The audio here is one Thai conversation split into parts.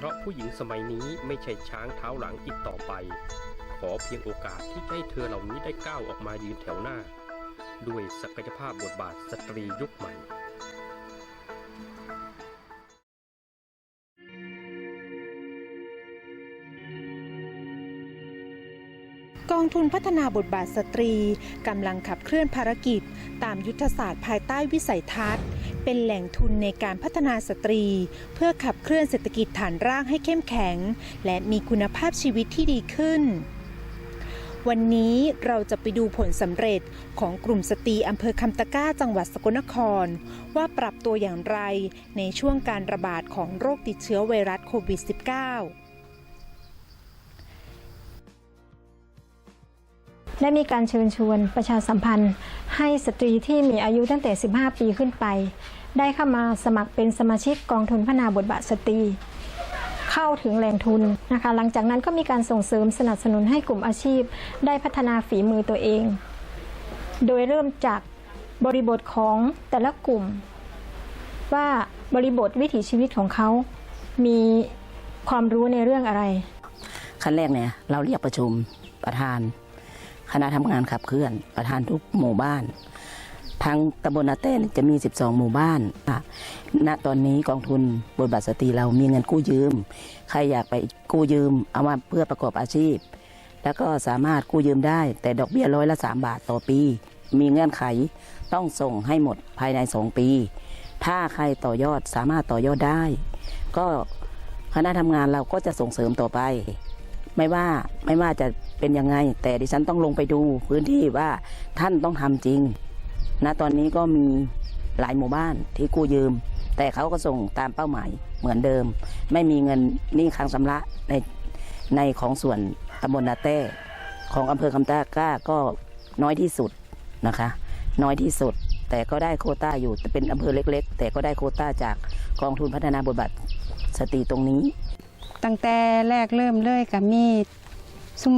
เพราะผู้หญิงสมัยนี้ไม่ใช่ช้างเท้าหลังอีกต่อไป ขอเพียงโอกาสที่ให้เธอเหล่านี้ได้ก้าวออกมายืนแถวหน้า ด้วยศักยภาพบทบาทสตรียุคใหม่กองทุนพัฒนาบทบาทสตรี กำลังขับเคลื่อนภารกิจ ตามยุทธศาสตร์ภายใต้วิสัยทัศน์ เป็นแหล่งทุนในการพัฒนาสตรี เพื่อขับเคลื่อนเศรษฐกิจฐานรากให้เข้มแข็ง และมีคุณภาพชีวิตที่ดีขึ้น วันนี้เราจะไปดูผลสำเร็จของกลุ่มสตรีอำเภอคำตะก้าจังหวัดสกลนคร ว่าปรับตัวอย่างไรในช่วงการระบาดของโรคติดเชื้อไวรัสโควิด -19 ได้มีการเชิญชวนประชาสัมพันธ์ ให้สตรีที่มีอายุตั้งแต่ 15 ปีขึ้นไป ได้เข้ามาสมัครเป็นสมาชิกกองทุนพัฒนาบทบาทสตรี เข้าถึงแหล่งทุนนะคะ หลังจากนั้นก็มีการส่งเสริมสนับสนุนให้กลุ่มอาชีพ ได้พัฒนาฝีมือตัวเอง โดยเริ่มจากบริบทของแต่ละกลุ่ม ว่าบริบทวิถีชีวิตของเขา มีความรู้ในเรื่องอะไร ขั้นแรกเนี่ยเราเรียกประชุมประธาน คณะทำงานขับเคลื่อน ประธานทุกหมู่บ้านทั้งตำบลนาเต้นจะมี 12 หมู่บ้านค่ะณตอนนี้กองทุนบทบาทสตรีเรามีเงินกู้ยืม ใครอยากไปกู้ยืม เอามาเพื่อประกอบอาชีพ แล้วก็สามารถกู้ยืมได้ แต่ดอกเบี้ยร้อยละ 3 บาทต่อปี มีเงื่อนไขต้องส่งให้หมดภายใน 2 ปี ถ้าใครต่อยอดสามารถต่อยอดได้ ก็คณะทำงานเราก็จะส่งเสริมต่อไป ไม่ว่าไม่ว่าจะเป็นยังไง แต่ดิฉันต้องลงไปดูพื้นที่ว่าท่านต้องทำจริงณตอนนี้ก็มีหลายหมู่บ้านที่กู้ยืม แต่เขาก็ส่งตามเป้าหมายเหมือนเดิม ไม่มีเงินหนี้ค้างชำระในในของส่วนตำบลนาเต้ ของอำเภอคำตากล้าก็น้อยที่สุดนะคะ น้อยที่สุดแต่ก็ได้โคต้าอยู่แต่เป็นอำเภอเล็ก ๆ แต่ก็ได้โคต้าจากกองทุนพัฒนาบทบาทสตรีตรงนี้ ตั้งแต่แรกเริ่มเลยกับมีซุ่ม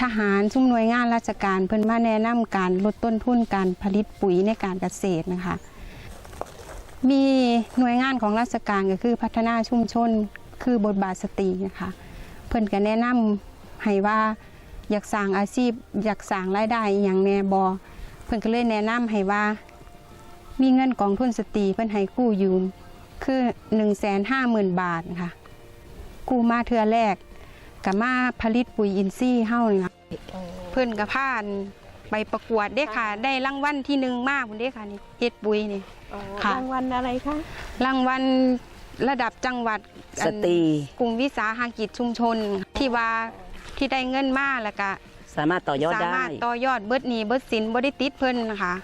ทหารซุ่มหน่วยงานราชการ เพิ่อนมาแนะนำการลดต้นทุนการผลิตปุ๋ยในการเกษตรนะคะ มีหน่วยงานของราชการก็คือพัฒนาชุมชนคือบทบาทสตรีนะคะ เพิ่อนก็แนะนำให้ว่าอยากสร้างอาชีพ อยากสร้างรายได้อย่างแนบอเพิ่อนก็เลยแนะนำให้ว่า มีเงินกองทุนสตรีเพิ่อนให้กู้ยืมคือ1 5 0 0 0 0 บาทค่ะ กู้มาเทือแรกกับมาผลิตปุ๋ยอินทรีย์เฮานี่ล่ะเพิ่นกับผ่านไปประกวดเด้ค่ะ ได้รางวัลที่หนึ่งมากพุ่นเด้ค่ะนี่เฮ็ดปุ๋ยนี่ค่ะรางวัลอะไรคะรางวัลระดับจังหวัดสตรีกลุ่มวิสาหกิจชุมชน ที่ว่าที่ได้เงินมาแล้วก็สามารถต่อยอดสาได้มารถต่อยอดเบิดหนี้เบิดสินบ่ได้ติดเพิ่นนะคะ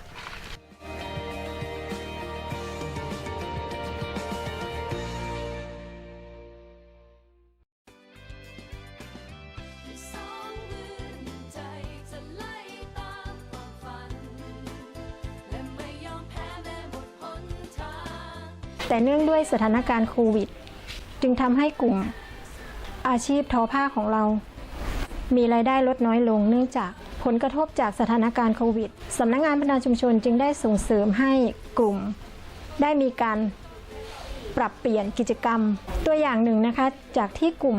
แต่เนื่องด้วยสถานการณ์โควิด จึงทำให้กลุ่มอาชีพทอผ้าของเรา มีรายได้ลดน้อยลงเนื่องจากผลกระทบจากสถานการณ์โควิดสำนักงานพัฒนาชุมชนจึงได้ส่งเสริมให้กลุ่ม ได้มีการปรับเปลี่ยนกิจกรรมตัวอย่างหนึ่งนะคะ จากที่กลุ่ม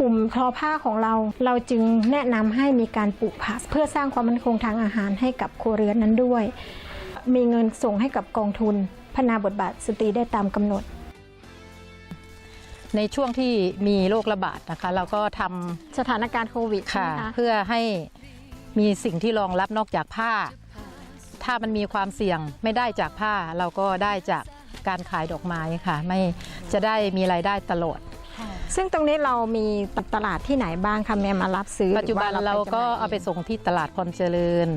กลุ่มทอผ้าของเรา เราจึงแนะนำให้มีการปลูกผักเพื่อสร้างความมั่นคงทางอาหารให้กับครัวเรือนนั้นด้วย มีเงินส่งให้กับกองทุน พัฒนาบทบาทสตรีได้ตามกำหนด ในช่วงที่มีโรคระบาดนะคะ เราก็ทสถานการณ์โควิดำใช่ค่ะ ไหมคะ เพื่อให้มีสิ่งที่รองรับนอกจากผ้า ถ้ามันมีความเสี่ยงไม่ได้จากผ้า เราก็ได้จากการขายดอกไม้ค่ะ ไม่จะได้มีรายได้ตลอด ซึ่งตรงนี้เรามีตลาดที่ไหนบ้างคะแม่มารับซื้อปัจจุบันหอว่เราก็จำหน่ยเอาไปส่งที่ตลาดพรเจริญ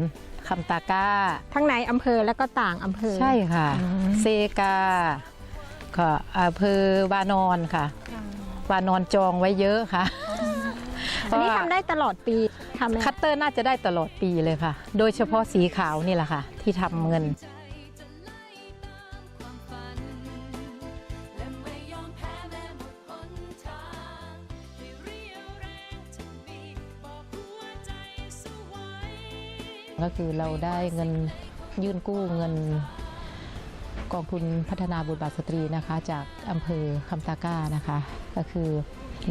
คำตาก้า ทั้งในอำเภอและก็ต่างอำเภอ ใช่ค่ะ อืม เซกาค่ะอำเภอวานอนค่ะ วานอนจองไว้เยอะค่ะอันนี้ทำได้ตลอดปีค่ะแม่คัตเตอร์น่าจะได้ตลอดปีเลยค่ะ โดยเฉพาะสีขาวนี่แหละค่ะ ที่ทำเงิน ก็คือเราได้เงินยื่นกู้เงินกองทุนพัฒนาบทบาทสตรีนะคะ จากอำเภอคำตาก้านะคะ ก็คือ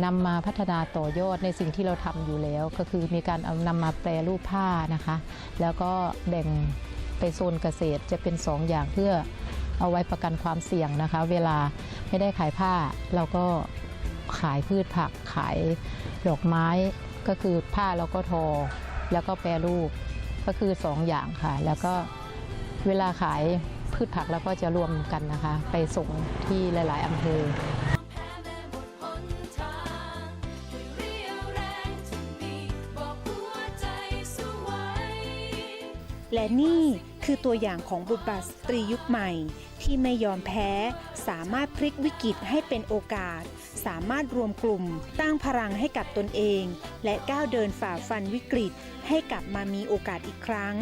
นำมาพัฒนาต่อยอดในสิ่งที่เราทำอยู่แล้ว ก็คือมีการเอานำมาแปรรูปผ้านะคะ แล้วก็แบ่งไปโซนเกษตรจะเป็น2อย่างเพื่อเอาไว้ประกันความเสี่ยงนะคะ เวลาไม่ได้ขายผ้าเราก็ขายพืชผักขายดอกไม้ ก็คือผ้าเราก็ทอ แล้วก็แปรรูป ก็คือ 2 อย่างค่ะ แล้วก็เวลาขายพืชผักเราก็จะรวมกันนะคะ ไปส่งที่หลาย ๆอำเภอและนี่คือตัวอย่างของบุบาทสตรียุคใหม่ ที่ไม่ยอมแพ้ สามารถพลิกวิกฤตให้เป็นโอกาส สามารถรวมกลุ่ม ตั้งพลังให้กับตนเอง และก้าวเดินฝ่าฟันวิกฤต ให้กลับมามีโอกาสอีกครั้ง